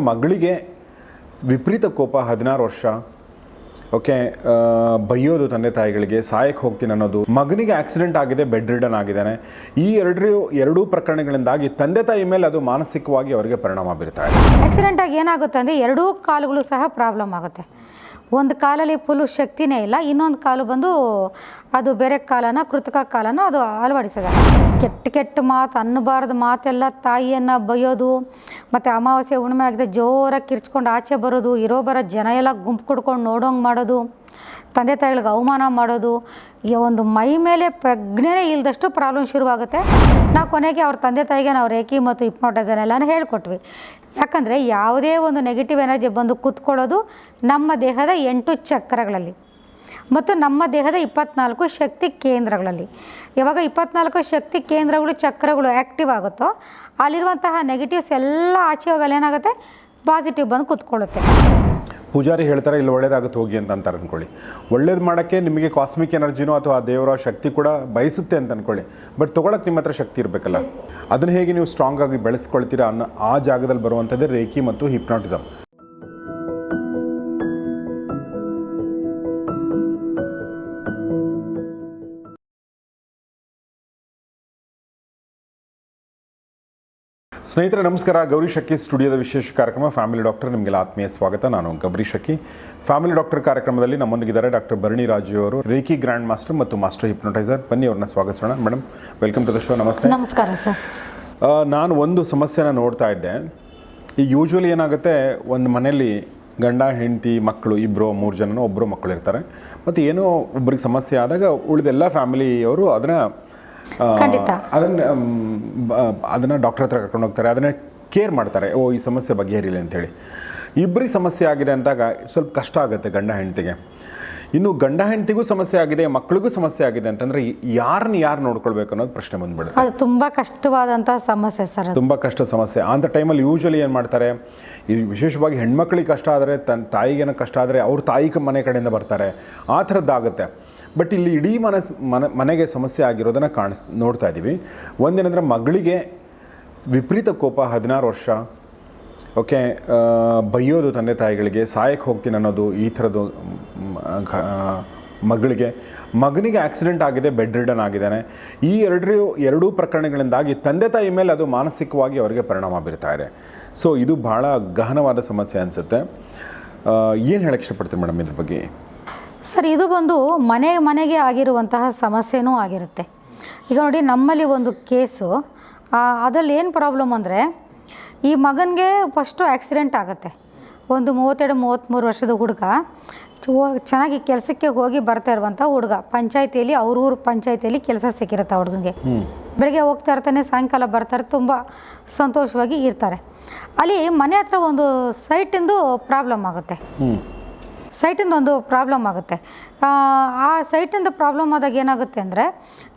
ಮಗಳಿಗೆ ವಿಪರೀತ ಕೋಪ ಹದಿನಾರು ವರ್ಷ. ಓಕೆ ಬೈಯೋದು ತಂದೆ ತಾಯಿಗಳಿಗೆ ಸಾಯಕ್ಕೆ ಹೋಗ್ತೀನಿ ಅನ್ನೋದು. ಮಗನಿಗೆ ಆಕ್ಸಿಡೆಂಟ್ ಆಗಿದೆ ಬೆಡ್ ರಿಡನ್ ಆಗಿದ್ದಾನೆ. ಈ ಎರಡು ಎರಡೂ ಪ್ರಕರಣಗಳಿಂದಾಗಿ ತಂದೆ ತಾಯಿ ಮೇಲೆ ಅದು ಮಾನಸಿಕವಾಗಿ ಅವರಿಗೆ ಪರಿಣಾಮ ಬೀರ್ತಾ ಇದೆ. ಆಕ್ಸಿಡೆಂಟ್ ಆಗಿ ಏನಾಗುತ್ತೆ ಅಂದರೆ, ಎರಡೂ ಕಾಲುಗಳು ಸಹ ಪ್ರಾಬ್ಲಮ್ ಆಗುತ್ತೆ. ಒಂದು ಕಾಲಲ್ಲಿ ಫುಲ್ಲು ಶಕ್ತಿನೇ ಇಲ್ಲ, ಇನ್ನೊಂದು ಕಾಲು ಬಂದು ಅದು ಬೇರೆ ಕಾಲನ, ಕೃತಕ ಕಾಲನ ಅದು ಅಳವಡಿಸಿದೆ. ಕೆಟ್ಟ ಕೆಟ್ಟ ಮಾತು, ಅನ್ನಬಾರ್ದು ಮಾತೆಲ್ಲ, ತಾಯಿಯನ್ನು ಬೈಯೋದು, ಮತ್ತು ಅಮಾವಾಸ್ಯೆ ಹುಣ್ಣಿಮೆ ಆಗಿದೆ, ಜೋರಾಗಿ ಕಿರ್ಚ್ಕೊಂಡು ಆಚೆ ಬರೋದು, ಇರೋ ಬರೋ ಜನ ಎಲ್ಲ ಗುಂಪು ಕುಡ್ಕೊಂಡು ನೋಡೋಂಗೆ ಮಾಡೋದು, ತಂದೆ ತಾಯಿಗಳಿಗೆ ಅವಮಾನ ಮಾಡೋದು, ಈ ಒಂದು ಮೈ ಮೇಲೆ ಪ್ರಜ್ಞೆನೇ ಇಲ್ಲದಷ್ಟು ಪ್ರಾಬ್ಲಮ್ ಶುರುವಾಗುತ್ತೆ. ನಾವು ಕೊನೆಗೆ ಅವ್ರ ತಂದೆ ತಾಯಿಗೆ ನಾವು ರೇಖಿ ಮತ್ತು ಇಪ್ನೋಟೈಸನ್ ಎಲ್ಲನೂ ಹೇಳ್ಕೊಟ್ವಿ. ಯಾಕಂದರೆ ಯಾವುದೇ ಒಂದು ನೆಗೆಟಿವ್ ಎನರ್ಜಿ ಬಂದು ಕೂತ್ಕೊಳ್ಳೋದು ನಮ್ಮ ದೇಹದ ಎಂಟು ಚಕ್ರಗಳಲ್ಲಿ ಮತ್ತು ನಮ್ಮ ದೇಹದ ಇಪ್ಪತ್ನಾಲ್ಕು ಶಕ್ತಿ ಕೇಂದ್ರಗಳಲ್ಲಿ. ಯಾವಾಗ ಇಪ್ಪತ್ನಾಲ್ಕು ಶಕ್ತಿ ಕೇಂದ್ರಗಳು, ಚಕ್ರಗಳು ಆ್ಯಕ್ಟಿವ್ ಆಗುತ್ತೋ, ಅಲ್ಲಿರುವಂತಹ ನೆಗೆಟಿವ್ಸ್ ಎಲ್ಲ ಆಚೆ ಹೋಗಿ ಏನಾಗುತ್ತೆ ಪಾಸಿಟಿವ್ ಬಂದು ಕೂತ್ಕೊಳ್ಳುತ್ತೆ. ಪೂಜಾರಿ ಹೇಳ್ತಾರೆ, ಇಲ್ಲಿ ಒಳ್ಳೇದಾಗುತ್ತೆ, ಹೋಗಿ ಅಂತ ಅಂತಾರೆ ಅಂದ್ಕೊಳ್ಳಿ ಒಳ್ಳೇದು ಮಾಡೋಕ್ಕೆ ನಿಮಗೆ ಕಾಸ್ಮಿಕ್ ಎನರ್ಜಿನೋ ಅಥವಾ ಆ ದೇವರ ಶಕ್ತಿ ಕೂಡ ಬಯಸುತ್ತೆ ಅಂತ ಅನ್ಕೊಳ್ಳಿ. ಬಟ್ ತೊಗೊಳಕ್ಕೆ ನಿಮ್ಮ ಹತ್ರ ಶಕ್ತಿ ಇರಬೇಕಲ್ಲ. ಅದನ್ನು ಹೇಗೆ ನೀವು ಸ್ಟ್ರಾಂಗಾಗಿ ಬೆಳೆಸ್ಕೊಳ್ತೀರಾ ಅನ್ನೋ ಆ ಜಾಗದಲ್ಲಿ ಬರುವಂಥದ್ದೇ ರೇಖಿ ಮತ್ತು ಹಿಪ್ನಾಟಿಸಮ್ ಸ್ನೇಹಿತರೆ ನಮಸ್ಕಾರ. ಗೌರಿ ಶಕ್ಕಿ ಸ್ಟುಡಿಯೋದ ವಿಶೇಷ ಕಾರ್ಯಕ್ರಮ. ಫ್ಯಾಮಿಲಿ ಡಾಕ್ಟರ್ ನಿಮಗೆಲ್ಲ ಆತ್ಮೀಯ ಸ್ವಾಗತ. ನಾನು ಗೌರಿ ಶಕ್ಕಿ ಫ್ಯಾಮಿಲಿ ಡಾಕ್ಟರ್ ಕಾರ್ಯಕ್ರಮದಲ್ಲಿ ನಮ್ಮೊಂದಿಗಿದ್ದಾರೆ ಡಾಕ್ಟರ್ ಭರಣಿ ರಾಜು ಅವರು ರೇಖಿ ಗ್ರ್ಯಾಂಡ್ ಮಾಸ್ಟರ್ ಮತ್ತು ಮಾಸ್ಟರ್ ಹಿಪ್ನೋಟೈಸರ್. ಬನ್ನಿ ಅವ್ರನ್ನ ಸ್ವಾಗತಿಸೋಣ madam welcome to the show. ನಮಸ್ತೆ. ನಮಸ್ಕಾರ ಸರ್. ನಾನು ಒಂದು ಸಮಸ್ಯೆನ ನೋಡ್ತಾ ಇದ್ದೆ. ಈ ಯೂಶ್ವಲಿ ಏನಾಗುತ್ತೆ ಒಂದು ಮನೆಯಲ್ಲಿ ಗಂಡ ಹೆಂಡತಿ ಮಕ್ಕಳು ಇಬ್ಬರು ಮೂರು ಜನನೋ ಒಬ್ಬರು ಮಕ್ಕಳು ಇರ್ತಾರೆ. ಮತ್ತು ಏನೋ ಒಬ್ಬರಿಗೆ ಸಮಸ್ಯೆ ಆದಾಗ ಉಳಿದೆಲ್ಲ ಫ್ಯಾಮಿಲಿಯವರು ಅದನ್ನು. ಅದನ್ನು ಅದನ್ನ ಡಾಕ್ಟರ್ ಹತ್ರ ಕರ್ಕೊಂಡು ಹೋಗ್ತಾರೆ. ಅದನ್ನ ಕೇರ್ ಮಾಡ್ತಾರೆ. ಓ ಈ ಸಮಸ್ಯೆ ಬಗೆಹರಿಲಿ ಅಂತೇಳಿ ಇಬ್ಬರಿಗೆ ಸಮಸ್ಯೆ ಆಗಿದೆ ಅಂದಾಗ ಸ್ವಲ್ಪ ಕಷ್ಟ ಆಗುತ್ತೆ ಗಂಡ ಹೆಂಡತಿಗೆ. ಇನ್ನು ಗಂಡ ಹೆಂಡತಿಗೂ ಸಮಸ್ಯೆ ಆಗಿದೆ ಮಕ್ಕಳಿಗೂ ಸಮಸ್ಯೆ ಆಗಿದೆ ಅಂತಂದ್ರೆ ಯಾರನ್ನ ಯಾರು ನೋಡ್ಕೊಳ್ಬೇಕು ಅನ್ನೋದು ಪ್ರಶ್ನೆ ಬಂದ್ಬಿಡುತ್ತೆ. ಅದು ತುಂಬಾ ಕಷ್ಟವಾದಂತಹ ಸಮಸ್ಯೆ ಸರ್ ತುಂಬಾ ಕಷ್ಟ ಸಮಸ್ಯೆ. ಅಂತ ಟೈಮಲ್ಲಿ ಯೂಶ್ವಲಿ ಏನು ಮಾಡ್ತಾರೆ ಈ ವಿಶೇಷವಾಗಿ ಹೆಣ್ಮಕ್ಳಿಗೆ ಕಷ್ಟ ಆದರೆ ತನ್ನ ತಾಯಿಗೇನೋ ಕಷ್ಟ ಆದರೆ ಅವ್ರ ತಾಯಿ ಮನೆ ಕಡೆಯಿಂದ ಬರ್ತಾರೆ. ಆ ಥರದ್ದಾಗುತ್ತೆ. ಬಟ್ ಇಲ್ಲಿ ಇಡೀ ಮನೆ ಮನೆ, ಮನೆಗೆ ಸಮಸ್ಯೆ ಆಗಿರೋದನ್ನು ಕಾಣಿಸ್, ನೋಡ್ತಾ ಇದ್ದೀವಿ ಒಂದೇನೆಂದರೆ ಮಗಳಿಗೆ ವಿಪರೀತ ಕೋಪ ಹದಿನಾರು ವರ್ಷ. ಓಕೆ ಬೈಯೋದು ತಂದೆ ತಾಯಿಗಳಿಗೆ ಸಾಯಕ್ಕೆ ಹೋಗ್ತೀನಿ ಅನ್ನೋದು ಈ ಥರದ್ದು ಮಗಳಿಗೆ. ಮಗನಿಗೆ ಆಕ್ಸಿಡೆಂಟ್ ಆಗಿದೆ ಬೆಡ್ ರಿಡನ್ ಆಗಿದ್ದಾನೆ. ಈ ಎರಡು ಎರಡೂ ಪ್ರಕರಣಗಳಿಂದಾಗಿ ತಂದೆ ತಾಯಿ ಮೇಲೆ ಅದು ಮಾನಸಿಕವಾಗಿ ಅವರಿಗೆ ಪರಿಣಾಮ ಬೀರ್ತಾ ಇದೆ. ಸೊ ಇದು ಭಾಳ ಗಹನವಾದ ಸಮಸ್ಯೆ ಅನಿಸುತ್ತೆ. ಏನು ಹೇಳಕ್ಕೆ ಇಷ್ಟಪಡ್ತೀನಿ ಮೇಡಮ್ ಇದ್ರ ಬಗ್ಗೆ? ಸರ್ ಇದು ಬಂದು ಮನೆ ಮನೆಗೆ ಆಗಿರುವಂತಹ ಸಮಸ್ಯೆನೂ ಆಗಿರುತ್ತೆ. ಈಗ ನೋಡಿ ನಮ್ಮಲ್ಲಿ ಒಂದು ಕೇಸು. ಅದರಲ್ಲಿ ಏನು ಪ್ರಾಬ್ಲಮ್ ಅಂದರೆ ಈ ಮಗನಿಗೆ ಫಸ್ಟು ಆಕ್ಸಿಡೆಂಟ್ ಆಗುತ್ತೆ. ಒಂದು ಮೂವತ್ತೆರಡು ಮೂವತ್ತ್ಮೂರು ವರ್ಷದ ಹುಡುಗ ಚೆನ್ನಾಗಿ ಕೆಲಸಕ್ಕೆ ಹೋಗಿ ಬರ್ತಾ ಇರುವಂಥ ಹುಡುಗ. ಪಂಚಾಯತಿಯಲ್ಲಿ ಅವ್ರೂರು ಪಂಚಾಯತಿಯಲ್ಲಿ ಕೆಲಸ ಸಿಕ್ಕಿರುತ್ತೆ ಹುಡುಗನಿಗೆ. ಬೆಳಗ್ಗೆ ಹೋಗ್ತಾ ಇರ್ತಾನೆ ಸಾಯಂಕಾಲ ಬರ್ತಾರೆ ತುಂಬ ಸಂತೋಷವಾಗಿ ಇರ್ತಾರೆ. ಅಲ್ಲಿ ಮನೆ ಹತ್ರ ಒಂದು ಸೈಟಿಂದು ಪ್ರಾಬ್ಲಮ್ ಆಗುತ್ತೆ. ಸೈಟಿಂದ ಒಂದು ಪ್ರಾಬ್ಲಮ್ ಆಗುತ್ತೆ. ಆ, ಸೈಟಿಂದ ಪ್ರಾಬ್ಲಮ್ ಆದಾಗ ಏನಾಗುತ್ತೆ ಅಂದರೆ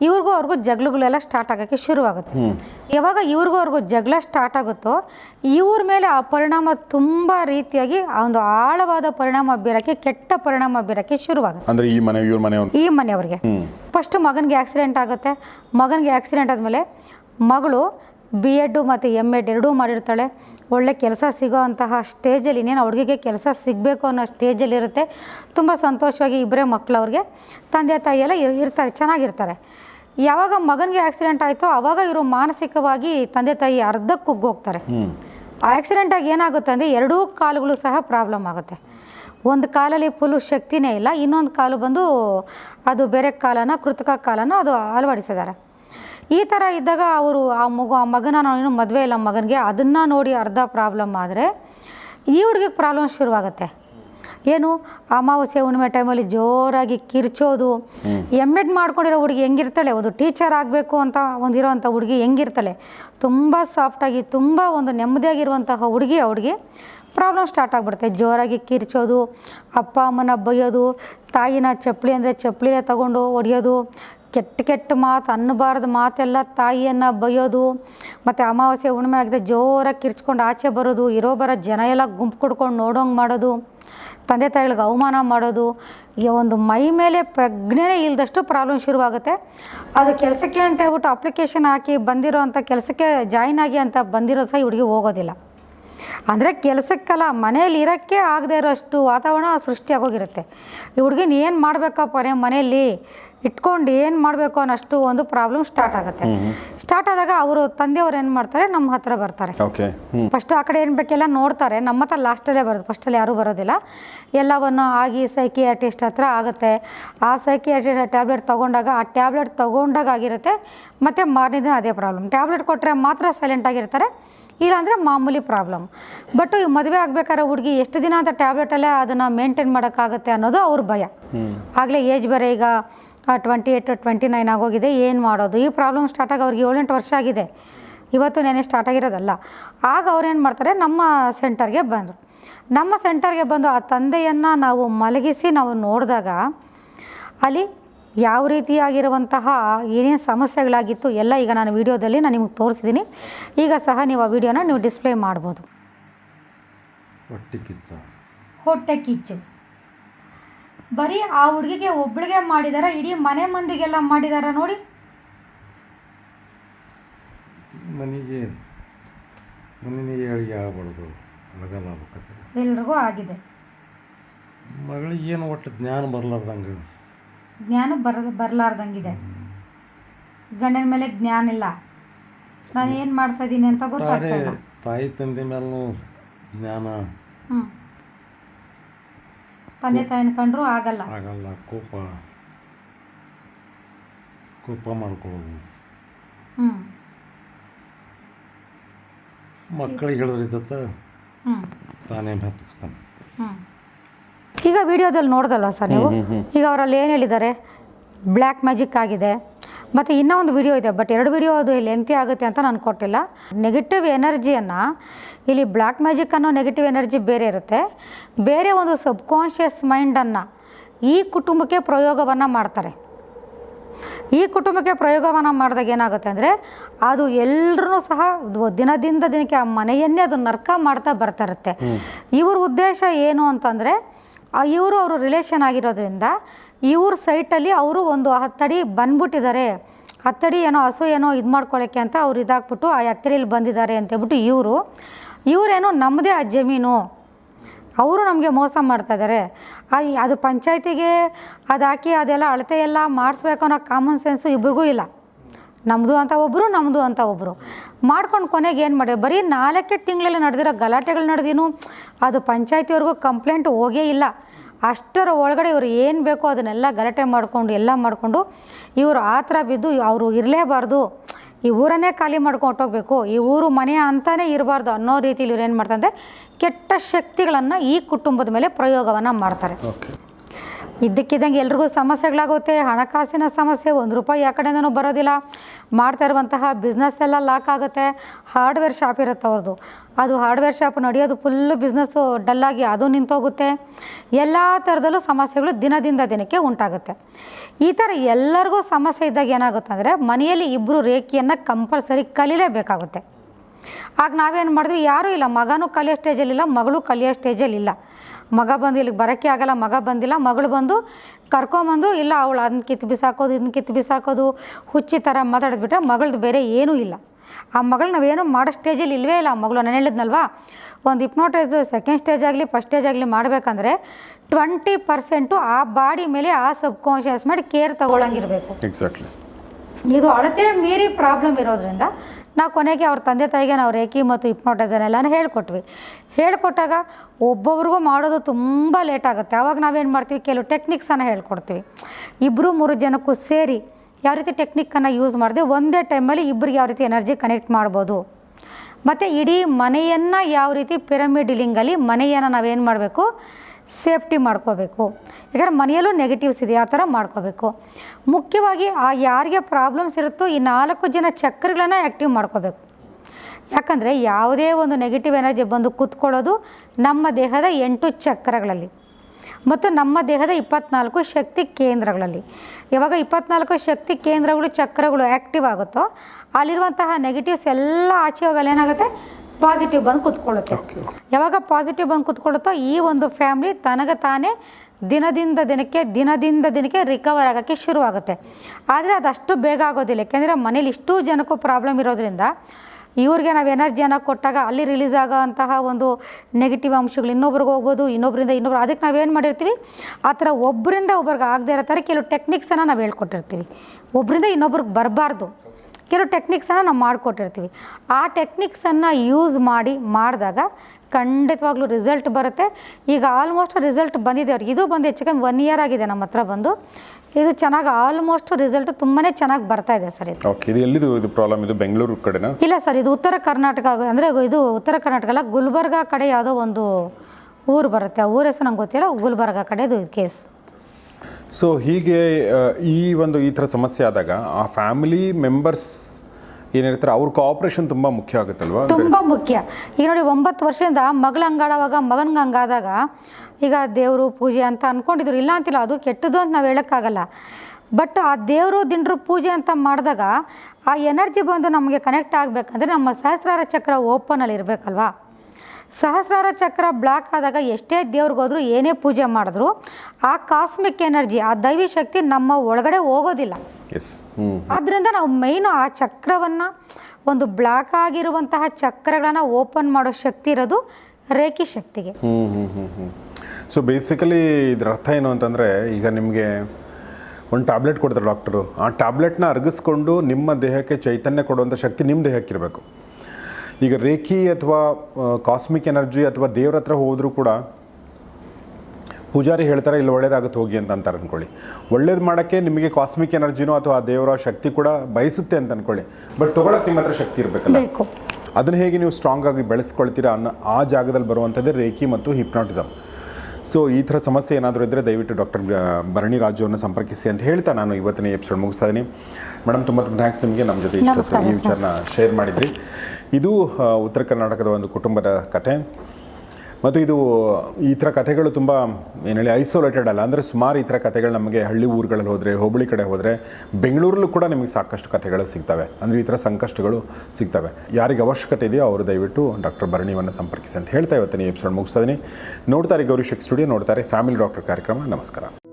ಇವ್ರಿಗೂ ಅವ್ರಿಗೂ ಜಗಳಗಳೆಲ್ಲ ಸ್ಟಾರ್ಟ್ ಆಗೋಕ್ಕೆ ಶುರುವಾಗುತ್ತೆ. ಯಾವಾಗ ಇವ್ರಿಗೂ ಅವ್ರಿಗೂ ಜಗಳ ಸ್ಟಾರ್ಟ್ ಆಗುತ್ತೋ ಇವ್ರ ಮೇಲೆ ಆ ಪರಿಣಾಮ ತುಂಬ ರೀತಿಯಾಗಿ ಆ ಒಂದು ಆಳವಾದ ಪರಿಣಾಮ ಬೀರೋಕ್ಕೆ ಕೆಟ್ಟ ಪರಿಣಾಮ ಬೀರೋಕ್ಕೆ ಶುರುವಾಗುತ್ತೆ. ಅಂದರೆ ಈ ಮನೆ ಇವ್ರ ಮನೆ ಈ ಮನೆಯವ್ರಿಗೆ. ಫಸ್ಟ್ ಮಗನಿಗೆ ಆಕ್ಸಿಡೆಂಟ್ ಆಗುತ್ತೆ. ಮಗನಿಗೆ ಆಕ್ಸಿಡೆಂಟ್ ಆದಮೇಲೆ ಮಗಳು ಬಿ ಎಡ್ಡು ಮತ್ತು ಎಂ ಎಡ್ ಎರಡೂ ಮಾಡಿರ್ತಾಳೆ. ಒಳ್ಳೆ ಕೆಲಸ ಸಿಗೋ ಅಂತಹ ಸ್ಟೇಜಲ್ಲಿ ಇನ್ನೇನು ಹುಡುಗಿಗೆ ಕೆಲಸ ಸಿಗಬೇಕು ಅನ್ನೋ ಸ್ಟೇಜಲ್ಲಿರುತ್ತೆ ತುಂಬ ಸಂತೋಷವಾಗಿ ಇಬ್ಬರೇ ಮಕ್ಕಳು ಅವ್ರಿಗೆ. ತಂದೆ ತಾಯಿ ಎಲ್ಲ ಇರ್- ಇರ್ತಾರೆ ಚೆನ್ನಾಗಿರ್ತಾರೆ. ಯಾವಾಗ ಮಗನಿಗೆ ಆಕ್ಸಿಡೆಂಟ್ ಆಯಿತೋ ಆವಾಗ ಇವರು ಮಾನಸಿಕವಾಗಿ ತಂದೆ ತಾಯಿ ಅರ್ಧ ಕುಗ್ಗೋಗ್ತಾರೆ ಆಕ್ಸಿಡೆಂಟ್ ಆಗಿ ಏನಾಗುತ್ತೆ ಅಂದರೆ ಎರಡೂ ಕಾಲುಗಳು ಸಹ ಪ್ರಾಬ್ಲಮ್ ಆಗುತ್ತೆ. ಒಂದು ಕಾಲಲ್ಲಿ ಫುಲ್ಲು ಶಕ್ತಿನೇ ಇಲ್ಲ ಇನ್ನೊಂದು ಕಾಲು ಬಂದು ಅದು ಬೇರೆ ಕಾಲನ ಕೃತಕ ಕಾಲನ ಅದು ಅಳವಡಿಸಿದ್ದಾರೆ. ಈ ಥರ ಇದ್ದಾಗ ಅವರು ಆ ಮಗು ಆ ಮಗನ ನಾವು ಇನ್ನೂ ಮದುವೆ ಇಲ್ಲ ಮಗನಿಗೆ ಅದನ್ನು ನೋಡಿ ಅರ್ಧ ಪ್ರಾಬ್ಲಮ್ ಆದರೆ ಈ ಹುಡುಗಿಗೆ ಪ್ರಾಬ್ಲಮ್ ಶುರುವಾಗುತ್ತೆ. ಏನು? ಅಮಾವಾಸ್ಯೆ ಹುಣ್ಣಿಮೆ ಟೈಮಲ್ಲಿ ಜೋರಾಗಿ ಕಿರ್ಚೋದು. ಎಂ ಎಡ್ ಮಾಡ್ಕೊಂಡಿರೋ ಹುಡುಗಿ ಹೆಂಗಿರ್ತಾಳೆ? ಒಂದು ಟೀಚರ್ ಆಗಬೇಕು ಅಂತ ಒಂದಿರೋವಂಥ ಹುಡುಗಿ ಹೆಂಗಿರ್ತಾಳೆ? ತುಂಬ ಸಾಫ್ಟಾಗಿ ತುಂಬ ಒಂದು ನೆಮ್ಮದಿಯಾಗಿರುವಂತಹ ಹುಡುಗಿ ಆ ಹುಡುಗಿ ಪ್ರಾಬ್ಲಮ್ ಸ್ಟಾರ್ಟ್ ಆಗಿಬಿಡುತ್ತೆ. ಜೋರಾಗಿ ಕಿರ್ಚೋದು, ಅಪ್ಪ ಅಮ್ಮನ ಬೈಯೋದು, ತಾಯಿನ ಚಪ್ಪಲಿ ಅಂದರೆ ಚಪ್ಪಲಿಲೇ ತಗೊಂಡು ಹೊಡೆಯೋದು, ಕೆಟ್ಟ ಕೆಟ್ಟ ಮಾತು, ಅನ್ನಬಾರ್ದು ಮಾತೆಲ್ಲ ತಾಯಿಯನ್ನು ಬೈಯೋದು, ಮತ್ತು ಅಮಾವಾಸ್ಯೆ ಹುಣ್ಣಿಮೆ ಆಗಿದೆ ಜೋರಾಗಿ ಕಿರ್ಚ್ಕೊಂಡು ಆಚೆ ಬರೋದು, ಇರೋ ಬರೋ ಜನ ಎಲ್ಲ ಗುಂಪು ಕುಡ್ಕೊಂಡು ನೋಡೋಂಗೆ ಮಾಡೋದು, ತಂದೆ ತಾಯಿಗಳಿಗೆ ಅವಮಾನ ಮಾಡೋದು, ಈ ಒಂದು ಮೈ ಮೇಲೆ ಪ್ರಜ್ಞೆನೇ ಇಲ್ಲದಷ್ಟು ಪ್ರಾಬ್ಲಮ್ ಶುರುವಾಗುತ್ತೆ. ಅದು ಕೆಲಸಕ್ಕೆ ಅಂತ ಹೇಳ್ಬಿಟ್ಟು ಅಪ್ಲಿಕೇಶನ್ ಹಾಕಿ ಬಂದಿರೋ ಅಂಥ ಕೆಲಸಕ್ಕೆ ಜಾಯ್ನ್ ಆಗಿ ಅಂತ ಬಂದಿರೋ ಸಹ ಹುಡುಗಿ ಹೋಗೋದಿಲ್ಲ. ಅಂದರೆ ಕೆಲಸಕ್ಕಲ್ಲ ಮನೇಲಿ ಇರೋಕ್ಕೆ ಆಗದೆ ಇರೋಷ್ಟು ವಾತಾವರಣ ಸೃಷ್ಟಿಯಾಗೋಗಿರುತ್ತೆ ಈ ಹುಡುಗಿನ ಏನು ಮಾಡಬೇಕಪ್ಪ ಮನೆಯಲ್ಲಿ ಇಟ್ಕೊಂಡು ಏನು ಮಾಡಬೇಕು ಅನ್ನೋಷ್ಟು ಒಂದು ಪ್ರಾಬ್ಲಮ್ ಸ್ಟಾರ್ಟ್ ಆಗುತ್ತೆ. ಸ್ಟಾರ್ಟ್ ಆದಾಗ ಅವರು ತಂದೆಯವ್ರು ಏನು ಮಾಡ್ತಾರೆ? ನಮ್ಮ ಹತ್ರ ಬರ್ತಾರೆ. ಫಸ್ಟ್ ಆ ಕಡೆ ಏನು ಬೇಕೆಲ್ಲ ನೋಡ್ತಾರೆ. ನಮ್ಮ ಹತ್ರ ಲಾಸ್ಟಲ್ಲೇ ಬರೋದು. ಫಸ್ಟಲ್ಲಿ ಯಾರೂ ಬರೋದಿಲ್ಲ. ಎಲ್ಲವನ್ನು ಆಗಿ ಸೈಕಿಯಾಟಿಸ್ಟ್ ಹತ್ರ ಆಗುತ್ತೆ. ಆ ಸೈಕಿಯಾಟಿಸ್ಟ್ ಟ್ಯಾಬ್ಲೆಟ್ ತೊಗೊಂಡಾಗ ಆ ಟ್ಯಾಬ್ಲೆಟ್ ತೊಗೊಂಡಾಗ ಆಗಿರುತ್ತೆ. ಮತ್ತು ಮಾರನೇ ದಿನ ಅದೇ ಪ್ರಾಬ್ಲಮ್. ಟ್ಯಾಬ್ಲೆಟ್ ಕೊಟ್ಟರೆ ಮಾತ್ರ ಸೈಲೆಂಟ್ ಆಗಿರ್ತಾರೆ. ಇಲ್ಲಾಂದರೆ ಮಾಮೂಲಿ ಪ್ರಾಬ್ಲಮ್ ಬಟ್ ಈ ಮದುವೆ ಆಗ್ಬೇಕಾದ್ರೆ ಹುಡುಗಿ ಎಷ್ಟು ದಿನ ಅಂತ ಟ್ಯಾಬ್ಲೆಟಲ್ಲೇ ಅದನ್ನು ಮೇಂಟೈನ್ ಮಾಡೋಕ್ಕಾಗುತ್ತೆ ಅನ್ನೋದು ಅವ್ರ ಭಯ. ಆಗಲೇ ಏಜ್ ಬೇರೆ ಈಗ ಟ್ವೆಂಟಿ ಏಯ್ಟ್ ಟ್ವೆಂಟಿ ನೈನ್ ಆಗೋಗಿದೆ ಏನು ಮಾಡೋದು? ಈ ಪ್ರಾಬ್ಲಮ್ ಸ್ಟಾರ್ಟ್ ಆಗಿ ಅವ್ರಿಗೆ ಏಳೆಂಟು ವರ್ಷ ಆಗಿದೆ. ಇವತ್ತು ನೆನೆ ಸ್ಟಾರ್ಟ್ ಆಗಿರೋದಲ್ಲ. ಆಗ ಅವ್ರು ಏನು ಮಾಡ್ತಾರೆ? ನಮ್ಮ ಸೆಂಟರ್ಗೆ ಬಂದರು. ನಮ್ಮ ಸೆಂಟರ್ಗೆ ಬಂದು ಆ ತಂದೆಯನ್ನು ನಾವು ಮಲಗಿಸಿ ನಾವು ನೋಡಿದಾಗ ಅಲ್ಲಿ ಯಾವ ರೀತಿಯಾಗಿರುವಂತಹ ಏನೇನು ಸಮಸ್ಯೆಗಳಾಗಿತ್ತು ಎಲ್ಲ ಈಗ ನಾನು ವಿಡಿಯೋದಲ್ಲಿ ನಾನು ನಿಮಗೆ ತೋರಿಸಿದ್ದೀನಿ. ಈಗ ಸಹ ನೀವು ಆ ವಿಡಿಯೋನ ನೀವು ಡಿಸ್ಪ್ಲೇ ಮಾಡ್ಬೋದು. ಹೊಟ್ಟೆ ಕಿಚ್ಚ. ಹೊಟ್ಟೆ ಕಿಚ್ಚು. ಬರೀ ಆ ಹುಡುಗಿಗೆ ಒಬ್ಳಿಗೆ ಮಾಡಿದಾರ ಇಡೀ ಮನೆ ಮಂದಿಗೆಲ್ಲ ಮಾಡಿದಾರ ನೋಡಿ. ಮನೆಗೆ ಮನೆಗೆ ಆಗ್ಬಾರ್ದು ಎಲ್ರಿಗೂ ಆಗಿದೆ. ಮಗಳಿಗೆ ಏನು ಒಟ್ಟು ಜ್ಞಾನ ಬರ್ಲಾರ್ದಂಗೆ. ಜ್ಞಾನ ಬರ ಬರಲಾರ್ದಂಗಿದೆ. ಗಂಡನ ಮೇಲೆ ಜ್ಞಾನ ಇಲ್ಲ. ನಾನು ಏನು ಮಾಡ್ತಾ ಇದ್ದೀನಿ ಅಂತ ಗೊತ್ತಾಗ್ತದೆ ಗೊತ್ತಾಗ್ತಾ ಇಲ್ಲ. ತಾಯಿ ತಂದೆ ಮೇಲೂ ಜ್ಞಾನ ಹ್ಞೂ ತಂದೆ ತಾಯಿನ ಕಂಡ್ರು ಆಗಲ್ಲ. ಆಗಲ್ಲ. ಕೋಪ ಕೋಪ ಮಾಡ್ಕೊಳ್ಳೋದು. ಹ್ಞೂ ಮಕ್ಕಳಿಗೆ ಹೇಳಿದ್ರೆ ತಾನೇ ಹತ್ತಿಸ್ತಾನೆ ಹ್ಞೂ ಈಗ ವಿಡಿಯೋದಲ್ಲಿ ನೋಡ್ದಲ್ವ ಸರ್ ನೀವು? ಈಗ ಅವರಲ್ಲಿ ಏನು ಹೇಳಿದ್ದಾರೆ? ಬ್ಲ್ಯಾಕ್ ಮ್ಯಾಜಿಕ್ ಆಗಿದೆ. ಮತ್ತು ಇನ್ನೂ ಒಂದು ವಿಡಿಯೋ ಇದೆ ಬಟ್ ಎರಡು ವಿಡಿಯೋ ಅದು ಲೆಂತಿ ಆಗುತ್ತೆ ಅಂತ ನಾನು ಕೊಟ್ಟಿಲ್ಲ. ನೆಗೆಟಿವ್ ಎನರ್ಜಿಯನ್ನು ಇಲ್ಲಿ ಬ್ಲ್ಯಾಕ್ ಮ್ಯಾಜಿಕ್ ಅನ್ನೋ ನೆಗೆಟಿವ್ ಎನರ್ಜಿ ಬೇರೆ ಇರುತ್ತೆ. ಬೇರೆ ಒಂದು ಸಬ್ಕಾನ್ಷಿಯಸ್ ಮೈಂಡನ್ನು ಈ ಕುಟುಂಬಕ್ಕೆ ಪ್ರಯೋಗವನ್ನು ಮಾಡ್ತಾರೆ. ಈ ಕುಟುಂಬಕ್ಕೆ ಪ್ರಯೋಗವನ್ನು ಮಾಡಿದಾಗ ಏನಾಗುತ್ತೆ ಅಂದರೆ ಅದು ಎಲ್ಲರೂ ಸಹ ದಿನದಿಂದ ದಿನಕ್ಕೆ ಆ ಮನೆಯನ್ನೇ ಅದು ನರ್ಕ ಮಾಡ್ತಾ ಬರ್ತಾ ಇರುತ್ತೆ. ಇವ್ರ ಉದ್ದೇಶ ಏನು ಅಂತಂದರೆ ಇವರು ಅವರು ರಿಲೇಷನ್ ಆಗಿರೋದ್ರಿಂದ ಇವ್ರ ಸೈಟಲ್ಲಿ ಅವರು ಒಂದು ಹತ್ತಡಿ ಬಂದ್ಬಿಟ್ಟಿದ್ದಾರೆ. ಹತ್ತಡಿ ಏನೋ ಹಸು ಏನೋ ಇದು ಮಾಡ್ಕೊಳ್ಳೋಕ್ಕೆ ಅಂತ ಅವ್ರು ಇದಾಕ್ಬಿಟ್ಟು ಆ ಹತ್ತಡಿಲಿ ಬಂದಿದ್ದಾರೆ ಅಂತೇಳ್ಬಿಟ್ಟು ಇವರು, ಇವರೇನೋ ನಮ್ಮದೇ ಆ ಜಮೀನು. ಅವರು ನಮಗೆ ಮೋಸ ಮಾಡ್ತಾಯಿದ್ದಾರೆ ಅದು ಪಂಚಾಯತಿಗೆ ಅದು ಹಾಕಿ ಅದೆಲ್ಲ ಅಳತೆ ಎಲ್ಲ ಮಾಡಿಸ್ಬೇಕು ಅನ್ನೋ ಕಾಮನ್ ಸೆನ್ಸು ಇಬ್ರಿಗೂ ಇಲ್ಲ. ನಮ್ಮದು ಅಂತ ಒಬ್ಬರು ನಮ್ಮದು ಅಂತ ಒಬ್ಬರು ಮಾಡ್ಕೊಂಡು ಕೊನೆಗೆ ಏನು ಮಾಡಿದೆ, ಬರೀ ನಾಲ್ಕೇ ತಿಂಗಳಲ್ಲಿ ನಡೆದಿರೋ ಗಲಾಟೆಗಳು ನಡೆದಿನು, ಅದು ಪಂಚಾಯತಿವರೆಗೂ ಕಂಪ್ಲೇಂಟ್ ಹೋಗೇ ಇಲ್ಲ. ಅಷ್ಟರ ಒಳಗಡೆ ಇವರು ಏನು ಬೇಕೋ ಅದನ್ನೆಲ್ಲ ಗಲಾಟೆ ಮಾಡಿಕೊಂಡು, ಎಲ್ಲ ಮಾಡಿಕೊಂಡು ಇವರು ಆ ಥರ ಬಿದ್ದು ಅವರು ಇರಲೇಬಾರ್ದು. ಈ ಊರನ್ನೇ ಖಾಲಿ ಮಾಡ್ಕೊಂಡು ಹೋಗಬೇಕು ಈ ಊರು ಮನೆ ಅಂತಲೇ ಇರಬಾರ್ದು ಅನ್ನೋ ರೀತಿಲಿ ಇವ್ರು ಏನು ಮಾಡ್ತಾರೆ ಕೆಟ್ಟ ಶಕ್ತಿಗಳನ್ನು ಈ ಕುಟುಂಬದ ಮೇಲೆ ಪ್ರಯೋಗವನ್ನು ಮಾಡ್ತಾರೆ. ಇದ್ದಕ್ಕಿದ್ದಂಗೆ ಎಲ್ರಿಗೂ ಸಮಸ್ಯೆಗಳಾಗುತ್ತೆ. ಹಣಕಾಸಿನ ಸಮಸ್ಯೆ ಒಂದು ರೂಪಾಯಿ ಯಾವ ಕಡೆಯಿಂದನೂ ಬರೋದಿಲ್ಲ. ಮಾಡ್ತಾ ಇರುವಂತಹ ಬಿಸ್ನೆಸ್ ಎಲ್ಲ ಲಾಕ್ ಆಗುತ್ತೆ. ಹಾರ್ಡ್ವೇರ್ ಶಾಪ್ ಇರುತ್ತೆ ಅವ್ರದ್ದು ಅದು ಹಾರ್ಡ್ವೇರ್ ಶಾಪ್ ನಡೆಯೋದು ಫುಲ್ಲು ಬಿಸ್ನೆಸ್ಸು ಡಲ್ಲಾಗಿ ಅದು ನಿಂತೋಗುತ್ತೆ. ಎಲ್ಲ ಥರದಲ್ಲೂ ಸಮಸ್ಯೆಗಳು ದಿನದಿಂದ ದಿನಕ್ಕೆ ಉಂಟಾಗುತ್ತೆ. ಈ ಥರ ಎಲ್ಲರಿಗೂ ಸಮಸ್ಯೆ ಇದ್ದಾಗ ಏನಾಗುತ್ತೆ ಅಂದರೆ ಮನೆಯಲ್ಲಿ ಇಬ್ಬರು ರೇಖೆಯನ್ನು ಕಂಪಲ್ಸರಿ ಕಲೀಲೇಬೇಕಾಗುತ್ತೆ. ಆಗ ನಾವೇನು ಮಾಡಿದ್ವಿ? ಯಾರೂ ಇಲ್ಲ. ಮಗನೂ ಕಲಿಯೋ ಸ್ಟೇಜಲ್ಲಿಲ್ಲ ಮಗಳು ಕಲಿಯೋ ಸ್ಟೇಜಲ್ಲಿ ಇಲ್ಲ. ಮಗ ಬಂದು ಇಲ್ಲಿಗೆ ಬರೋಕ್ಕೆ ಆಗಲ್ಲ ಮಗ ಬಂದಿಲ್ಲ ಮಗಳು ಬಂದು ಕರ್ಕೊಂಬಂದರು ಇಲ್ಲ ಅವಳು ಅದನ್ನ ಕಿತ್ತು ಬಿಸಾಕೋದು ಇದನ್ನ ಕಿತ್ತು ಬಿಸಾಕೋದು ಹುಚ್ಚಿ ಥರ ಮಾತಾಡಿದ್ಬಿಟ್ರೆ ಮಗಳದ್ದು ಬೇರೆ ಏನೂ ಇಲ್ಲ. ಆ ಮಗಳು ನಾವೇನು ಮಾಡೋ ಸ್ಟೇಜಲ್ಲಿ ಇಲ್ಲವೇ ಇಲ್ಲ. ಆ ಮಗಳು ನಾನು ಹೇಳಿದ್ನಲ್ವಾ ಒಂದು ಹಿಪ್ನೋಟೈಸ್ ಸೆಕೆಂಡ್ ಸ್ಟೇಜ್ ಆಗಲಿ ಫಸ್ಟ್ ಸ್ಟೇಜ್ ಆಗಲಿ ಮಾಡಬೇಕಂದ್ರೆ ಟ್ವೆಂಟಿ ಪರ್ಸೆಂಟು ಆ ಬಾಡಿ ಮೇಲೆ ಆ ಸಬ್ ಕಾನ್ಷಿಯಸ್ ಮಾಡಿ ಕೇರ್ ತಗೊಳ್ಳಂಗಿರಬೇಕು ಎಕ್ಸಾಕ್ಟ್ಲಿ ಇದು ಅಳತೆ ಮೀರಿ ಪ್ರಾಬ್ಲಮ್ ಇರೋದ್ರಿಂದ ನಾವು ಕೊನೆಗೆ ಅವ್ರ ತಂದೆ ತಾಯಿಗೆ ನಾವು ರೇಖಿ ಮತ್ತು ಇಪ್ನೋಟೈಸನ್ ಎಲ್ಲನೂ ಹೇಳ್ಕೊಟ್ವಿ. ಹೇಳ್ಕೊಟ್ಟಾಗ ಒಬ್ಬೊಬ್ರಿಗೂ ಮಾಡೋದು ತುಂಬ ಲೇಟ್ ಆಗುತ್ತೆ. ಆವಾಗ ನಾವೇನು ಮಾಡ್ತೀವಿ? ಕೆಲವು ಟೆಕ್ನಿಕ್ಸನ್ನು ಹೇಳ್ಕೊಡ್ತೀವಿ. ಇಬ್ಬರು ಮೂರು ಜನಕ್ಕೂ ಸೇರಿ ಯಾವ ರೀತಿ ಟೆಕ್ನಿಕ್ಕನ್ನು ಯೂಸ್ ಮಾಡಿದೆ, ಒಂದೇ ಟೈಮಲ್ಲಿ ಇಬ್ಬರಿಗೆ ಯಾವ ರೀತಿ ಎನರ್ಜಿ ಕನೆಕ್ಟ್ ಮಾಡ್ಬೋದು. ಮತ್ತು ಇಡೀ ಮನೆಯನ್ನು ಯಾವ ರೀತಿ ಪಿರಮಿಡಿಲಿಂಗಲ್ಲಿ ಮನೆಯನ್ನು ನಾವೇನು ಮಾಡಬೇಕು? ಸೇಫ್ಟಿ ಮಾಡ್ಕೋಬೇಕು. ಯಾಕಂದ್ರೆ ಮನೆಯಲ್ಲೂ ನೆಗೆಟಿವ್ಸ್ ಇದೆ, ಆ ಥರ ಮಾಡ್ಕೋಬೇಕು. ಮುಖ್ಯವಾಗಿ ಆ ಯಾರಿಗೆ ಪ್ರಾಬ್ಲಮ್ಸ್ ಇರುತ್ತೋ ಈ ನಾಲ್ಕು ಜನ ಚಕ್ರಗಳನ್ನು ಆ್ಯಕ್ಟಿವ್ ಮಾಡ್ಕೋಬೇಕು. ಯಾಕಂದರೆ ಯಾವುದೇ ಒಂದು ನೆಗೆಟಿವ್ ಎನರ್ಜಿ ಬಂದು ಕೂತ್ಕೊಳ್ಳೋದು ನಮ್ಮ ದೇಹದ ಎಂಟು ಚಕ್ರಗಳಲ್ಲಿ. ಮತ್ತು ನಮ್ಮ ದೇಹದ ಇಪ್ಪತ್ನಾಲ್ಕು ಶಕ್ತಿ ಕೇಂದ್ರಗಳಲ್ಲಿ. ಯಾವಾಗ ಇಪ್ಪತ್ನಾಲ್ಕು ಶಕ್ತಿ ಕೇಂದ್ರಗಳು, ಚಕ್ರಗಳು ಆ್ಯಕ್ಟಿವ್ ಆಗುತ್ತೋ, ಅಲ್ಲಿರುವಂತಹ ನೆಗೆಟಿವ್ಸ್ ಎಲ್ಲ ಆಚೆ ಹೋಗಲ್ಲ ಏನಾಗುತ್ತೆ ಪಾಸಿಟಿವ್ ಬಂದು ಕೂತ್ಕೊಳ್ಳುತ್ತೆ. ಯಾವಾಗ ಪಾಸಿಟಿವ್ ಬಂದು ಕೂತ್ಕೊಳ್ಳುತ್ತೋ ಈ ಒಂದು ಫ್ಯಾಮ್ಲಿ ತನಗೆ ತಾನೇ ದಿನದಿಂದ ದಿನಕ್ಕೆ ದಿನದಿಂದ ದಿನಕ್ಕೆ ರಿಕವರ್ ಆಗೋಕ್ಕೆ ಶುರುವಾಗುತ್ತೆ. ಆದರೆ ಅದಷ್ಟು ಬೇಗ ಆಗೋದಿಲ್ಲ. ಯಾಕೆಂದರೆ ಮನೇಲಿ ಇಷ್ಟು ಜನಕ್ಕೂ ಪ್ರಾಬ್ಲಮ್ ಇರೋದ್ರಿಂದ ಇವ್ರಿಗೆ ನಾವು ಎನರ್ಜಿಯನ್ನು ಕೊಟ್ಟಾಗ ಅಲ್ಲಿ ರಿಲೀಸ್ ಆಗೋವಂತಹ ಒಂದು ನೆಗೆಟಿವ್ ಅಂಶಗಳು ಇನ್ನೊಬ್ರಿಗೆ ಹೋಗ್ಬೋದು ಇನ್ನೊಬ್ಬರಿಂದ ಇನ್ನೊಬ್ರು ಅದಕ್ಕೆ ನಾವೇನು ಮಾಡಿರ್ತೀವಿ? ಆ ಥರ ಒಬ್ಬರಿಂದ ಒಬ್ರಿಗೆ ಆಗದೆ ಇರೋ ಥರ ಕೆಲವು ಟೆಕ್ನಿಕ್ಸನ್ನು ನಾವು ಹೇಳ್ಕೊಟ್ಟಿರ್ತೀವಿ. ಒಬ್ಬರಿಂದ ಇನ್ನೊಬ್ರಿಗೆ ಬರಬಾರ್ದು. ಕೆಲವು ಟೆಕ್ನಿಕ್ಸನ್ನು ನಾವು ಮಾಡಿಕೊಟ್ಟಿರ್ತೀವಿ. ಆ ಟೆಕ್ನಿಕ್ಸನ್ನು ಯೂಸ್ ಮಾಡಿ ಮಾಡಿದಾಗ ಖಂಡಿತವಾಗ್ಲೂ ರಿಸಲ್ಟ್ ಬರುತ್ತೆ. ಈಗ ಆಲ್ಮೋಸ್ಟ್ ರಿಸಲ್ಟ್ ಬಂದಿದೆ ಅವ್ರಿಗೆ. ಇದು ಬಂದು ಹೆಚ್ಚು ಕಮ್ಮಿ ಒನ್ ಇಯರ್ ಆಗಿದೆ ನಮ್ಮ ಹತ್ರ ಬಂದು. ಇದು ಚೆನ್ನಾಗಿ ಆಲ್ಮೋಸ್ಟ್ ರಿಸಲ್ಟ್ ತುಂಬಾ ಚೆನ್ನಾಗಿ ಬರ್ತಾ ಇದೆ ಸರ್ ಇದು. ಓಕೆ ಇದು ಎಲ್ಲಿದು ಇದು ಪ್ರಾಬ್ಲಮ್ ಇದು ಬೆಂಗಳೂರು ಕಡೆನಾ? ಇಲ್ಲ ಸರ್ ಇದು ಉತ್ತರ ಕರ್ನಾಟಕ ಅಂದರೆ ಇದು ಉತ್ತರ ಕರ್ನಾಟಕ ಅಲ್ಲ ಗುಲ್ಬರ್ಗ ಕಡೆ ಯಾವುದೋ ಒಂದು ಊರು ಬರುತ್ತೆ. ಆ ಊರ ಹೆಸರು ನಂಗೆ ಗೊತ್ತಿಲ್ಲ. ಗುಲ್ಬರ್ಗ ಕಡೆದು ಕೇಸ್ ಸೊ ಹೀಗೆ ಈ ಒಂದು, ಈ ಥರ ಸಮಸ್ಯೆ ಆದಾಗ ಆ ಫ್ಯಾಮಿಲಿ ಮೆಂಬರ್ಸ್ ಏನಿರ್ತಾರೆ ಅವ್ರ ಕೋಆಪ್ರೇಷನ್ ತುಂಬ ಮುಖ್ಯ ಆಗುತ್ತಲ್ವಾ? ತುಂಬ ಮುಖ್ಯ. ಈಗ ನೋಡಿ, ಒಂಬತ್ತು ವರ್ಷದಿಂದ ಮಗಳ ಹಂಗಾಡವಾಗ ಮಗನಿಗೆ ಹಂಗಾದಾಗ ಈಗ ದೇವರು ಪೂಜೆ ಅಂತ ಅಂದ್ಕೊಂಡಿದ್ರು ಇಲ್ಲ ಅಂತಿಲ್ಲ, ಅದು ಕೆಟ್ಟದ್ದು ಅಂತ ನಾವು ಹೇಳೋಕ್ಕಾಗಲ್ಲ. ಬಟ್ ಆ ದೇವರು, ದಿಂಡ್ರು ಪೂಜೆ ಅಂತ ಮಾಡಿದಾಗ ಆ ಎನರ್ಜಿ ಬಂದು ನಮಗೆ ಕನೆಕ್ಟ್ ಆಗಬೇಕಂದ್ರೆ ನಮ್ಮ ಸಹಸ್ರಾರ ಚಕ್ರ ಓಪನಲ್ಲಿ ಇರಬೇಕಲ್ವಾ ಸಹಸ್ರಾರ ಚಕ್ರ ಬ್ಲಾಕ್ ಆದಾಗ ಎಷ್ಟೇ ದೇವ್ರಿಗೆ ಹೋದ್ರು ಏನೇ ಪೂಜೆ ಮಾಡಿದ್ರು ಆ ಕಾಸ್ಮಿಕ್ ಎನರ್ಜಿ ಆ ದೈವಿ ಶಕ್ತಿ ನಮ್ಮ ಒಳಗಡೆ ಹೋಗೋದಿಲ್ಲ. ಆದ್ದರಿಂದ ನಾವು ಮೈನು ಆ ಚಕ್ರವನ್ನು ಒಂದು ಬ್ಲಾಕ್ ಆಗಿರುವಂತಹ ಚಕ್ರಗಳನ್ನು ಓಪನ್ ಮಾಡೋ ಶಕ್ತಿ ಇರೋದು ರೇಖಿ ಶಕ್ತಿಗೆ. ಸೊ ಬೇಸಿಕಲಿ ಇದ್ರ ಅರ್ಥ ಏನು ಅಂತಂದರೆ ಈಗ ನಿಮಗೆ ಒಂದು ಟ್ಯಾಬ್ಲೆಟ್ ಕೊಡ್ತಾರೆ ಡಾಕ್ಟರು ಆ ಟ್ಯಾಬ್ಲೆಟ್ನ ಅರಗಿಸ್ಕೊಂಡು ನಿಮ್ಮ ದೇಹಕ್ಕೆ ಚೈತನ್ಯ ಕೊಡುವಂಥ ಶಕ್ತಿ ನಿಮ್ಮ ದೇಹಕ್ಕಿರಬೇಕು. ಈಗ ರೇಖಿ ಅಥವಾ ಕಾಸ್ಮಿಕ್ ಎನರ್ಜಿ ಅಥವಾ ದೇವ್ರ ಹತ್ರ ಹೋದರೂ ಕೂಡ ಪೂಜಾರಿ ಹೇಳ್ತಾರೆ ಇಲ್ಲಿ ಒಳ್ಳೇದಾಗುತ್ತೆ ಹೋಗಿ ಅಂತ ಅಂತಾರೆ ಅಂದ್ಕೊಳ್ಳಿ ಒಳ್ಳೇದು ಮಾಡೋಕ್ಕೆ ನಿಮಗೆ ಕಾಸ್ಮಿಕ್ ಎನರ್ಜಿನೋ ಅಥವಾ ಆ ದೇವರ ಶಕ್ತಿ ಕೂಡ ಬಯಸುತ್ತೆ ಅಂತ ಅಂದ್ಕೊಳ್ಳಿ ಬಟ್ ತೊಗೊಳಕ್ಕೆ ನಿಮ್ಮ ಹತ್ರ ಶಕ್ತಿ ಇರಬೇಕಲ್ಲ. ಬೇಕು. ಅದನ್ನು ಹೇಗೆ ನೀವು ಸ್ಟ್ರಾಂಗ್ ಆಗಿ ಬೆಳೆಸ್ಕೊಳ್ತೀರಾ ಅನ್ನೋ ಆ ಜಾಗದಲ್ಲಿ ಬರುವಂಥದ್ದೇ ರೇಖಿ ಮತ್ತು ಹಿಪ್ನಾಟಿಸಮ್ ಸೊ ಈ ಥರ ಸಮಸ್ಯೆ ಏನಾದರೂ ಇದ್ದರೆ ದಯವಿಟ್ಟು ಡಾಕ್ಟರ್ ಭರಣಿ ರಾಜುವನ್ನು ಸಂಪರ್ಕಿಸಿ ಅಂತ ಹೇಳ್ತಾ ನಾನು ಇವತ್ತಿನ ಎಪಿಸೋಡ್ ಮುಗಿಸ್ತಾ ಇದ್ದೀನಿ. ಮೇಡಮ್ ತುಂಬ ತುಂಬ ಥ್ಯಾಂಕ್ಸ್ ನಿಮಗೆ ನಮ್ಮ ಜೊತೆ ಇಷ್ಟ ಈ. ವಿಚಾರನ ಶೇರ್ ಮಾಡಿದ್ರಿ. ಇದು ಉತ್ತರ ಕರ್ನಾಟಕದ ಒಂದು ಕುಟುಂಬದ ಕಥೆ ಮತ್ತು ಇದು ಈ ಥರ ಕಥೆಗಳು ತುಂಬ, ಏನು ಹೇಳಿ ಐಸೋಲೇಟೆಡ್ ಅಲ್ಲ. ಅಂದರೆ ಸುಮಾರು ಈ ಥರ ಕಥೆಗಳು ನಮಗೆ ಹಳ್ಳಿ ಊರುಗಳಲ್ಲಿ ಹೋದರೆ, ಹೋಬಳಿ ಕಡೆ ಹೋದರೆ, ಬೆಂಗಳೂರಲ್ಲೂ ಕೂಡ ನಿಮಗೆ ಸಾಕಷ್ಟು ಕಥೆಗಳು ಸಿಗ್ತವೆ. ಅಂದರೆ ಈ ಥರ ಸಂಕಷ್ಟಗಳು ಸಿಗ್ತವೆ. ಯಾರಿಗೆ ಅವಶ್ಯಕತೆ ಇದೆಯೋ ಅವರು ದಯವಿಟ್ಟು ಡಾಕ್ಟರ್ ಭರಣಿಯನ್ನು ಸಂಪರ್ಕಿಸಿ ಅಂತ ಹೇಳ್ತಾ ಇವತ್ತಿನ ಎಪಿಸೋಡ್ ಮುಗಿಸ್ತಾ ಇದ್ದೀನಿ ನೋಡ್ತಾರೆ ಗೌರಿ ಶೆಕ್ ಸ್ಟುಡಿಯೋ ನೋಡ್ತಾರೆ ಫ್ಯಾಮಿಲಿ ಡಾಕ್ಟರ್ ಕಾರ್ಯಕ್ರಮ. ನಮಸ್ಕಾರ.